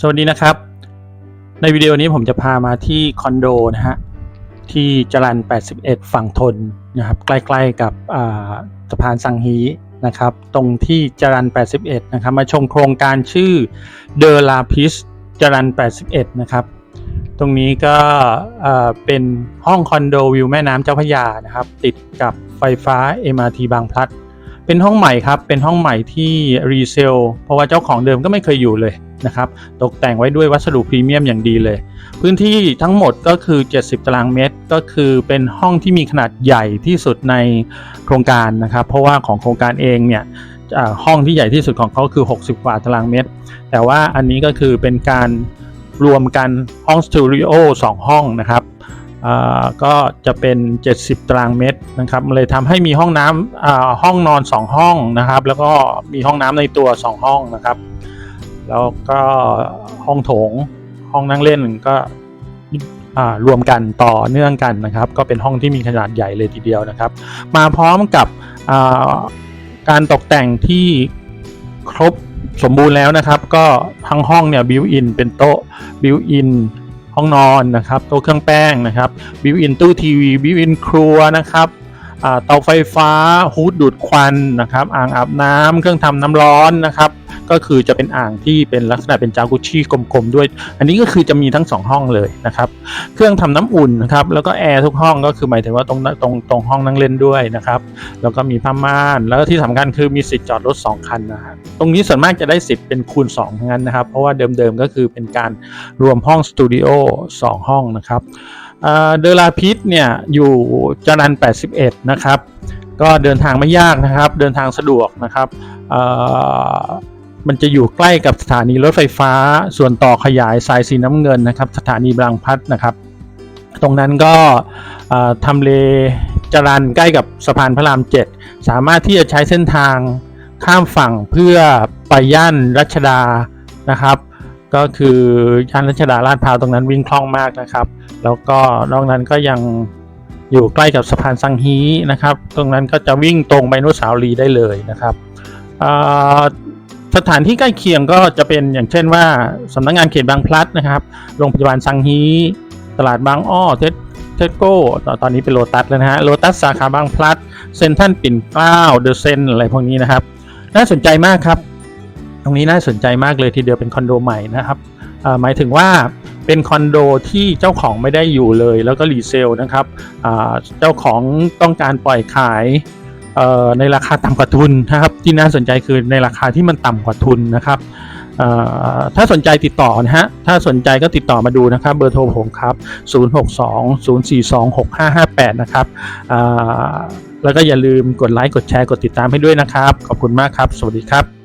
สวัสดีนะครับ ในวิดีโอนี้ผมจะพามาที่คอนโดนะฮะที่จรัญ81 ฝั่งทนนะครับ ใกล้ๆกับสะพานสังฮีนะครับ ตรงที่จรัญ81 นะครับ มาชมโครงการชื่อเดอลาพิสจรัญ81 นะครับ ตรงนี้ก็เอ่อเป็นห้องคอนโดวิวแม่น้ำเจ้าพระยานะครับ ติดกับไฟฟ้า MRT บางพลัด เป็นห้องใหม่ครับ เป็นห้องใหม่ที่รีเซลเพราะว่าเจ้าของเดิมก็ไม่เคยอยู่เลยนะครับ ตกแต่งไว้ด้วยวัสดุพรีเมียมอย่างดีเลย พื้นที่ทั้งหมดก็คือ 70 ตารางเมตร ก็คือเป็นห้องที่มีขนาดใหญ่ที่สุดในโครงการนะครับ เพราะว่าของโครงการเองเนี่ยห้องที่ใหญ่ที่สุดของเขาคือ 60 กว่าตารางเมตร แต่ว่าอันนี้ก็คือเป็นการรวมกันห้องสตูดิโอ2ห้องนะครับ ก็จะเป็น 70 ตารางเมตรนะครับเลยทำให้มีห้องน้ำห้องนอน 2 ห้องนะครับ แล้วก็มีห้องน้ำในตัว 2 ห้องนะครับ แล้วก็ห้องโถงห้องนั่งเล่นก็รวมกันต่อเนื่องกันนะครับ ก็เป็นห้องที่มีขนาดใหญ่เลยทีเดียวนะครับ มาพร้อมกับการตกแต่งที่ครบสมบูรณ์แล้วนะครับ ก็ทั้งห้องเนี่ยบิวอินเป็นโต๊ะบิวอิน ห้องนอนนะครับโต๊ะเครื่องแป้งนะครับบิวอินตู้ทีวีบิวอินครัวนะครับเตาไฟฟ้าฮูดดูดควันนะครับอ่างอาบน้ำเครื่องทำน้ำร้อนนะครับ ก็คือจะเป็นอ่างที่เป็นลักษณะเป็นจากุชี่กลมๆด้วย อันนี้ก็คือจะมีทั้งสองห้องเลยนะครับเครื่องทำน้ำอุ่นนะครับแล้วก็แอร์ทุกห้องก็คือหมายถึงว่าตรงตรงตรงห้องนั่งเล่นด้วยนะครับแล้วก็มีผ้าม่านแล้วที่สำคัญคือมีสิทธิ์จอดรถ2คันนะฮะตรงนี้ส่วนมากจะได้สิทธิ์เป็นคูณ2ทั้งนั้นนะครับ เพราะว่าเดิมๆก็คือเป็นการรวมห้องสตูดิโอ2ห้องนะครับเดลาพิษเนี่ยอยู่จรัน81 นะครับ ก็เดินทางไม่ยากนะครับ เดินทางสะดวกนะครับ มันจะอยู่ใกล้กับสถานีรถไฟฟ้า ส่วนต่อขยายสายสีน้ำเงินนะครับ สถานีบางพัดนะครับ ตรงนั้นก็ทำเลจรันใกล้กับสะพานพระราม 7 สามารถที่จะใช้เส้นทางข้ามฝั่งเพื่อไปย่านรัชดานะครับ ก็คือย่านรัชดาลาดพร้าวตรงนั้นวิ่งคล่องมากนะครับ แล้วก็นอกนั้นก็ยังอยู่ใกล้กับสะพานสังฮีนะครับ ตรงนั้นก็จะวิ่งตรงไปนุสาวรีได้เลยนะครับอ่า สถานที่ใกล้เคียงก็จะเป็นอย่างเช่นว่าสำนักงานเขตบางพลัดนะครับ โรงพยาบาลสังฮี ตลาดบางอ้อเทสเทสโก้ตอนตอนนี้เป็นโลตัสแล้วนะฮะ โลตัสสาขาบางพลัด เซ็นทรัลปิ่นเกล้า เดอะเซนอะไรพวกนี้นะครับ น่าสนใจมากครับ ตรงนี้น่าสนใจมากเลยทีเดียวเป็นคอนโดใหม่นะครับหมายถึงว่าเป็นคอนโดที่เจ้าของไม่ได้อยู่เลย แล้วก็รีเซลนะครับเจ้าของต้องการปล่อยขาย ในราคาต่ำกว่าทุนนะครับ ที่น่าสนใจคือในราคาที่มันต่ำกว่าทุนนะครับออถ้าสนใจติดต่อนะฮะ ถ้าสนใจก็ติดต่อมาดูนะครับ เบอร์โทรผมครับ 0620426558 นะครับอ่าแล้วก็อย่าลืมกดไลค์ กดแชร์ กดติดตามให้ด้วยนะครับ ขอบคุณมากครับ สวัสดีครับ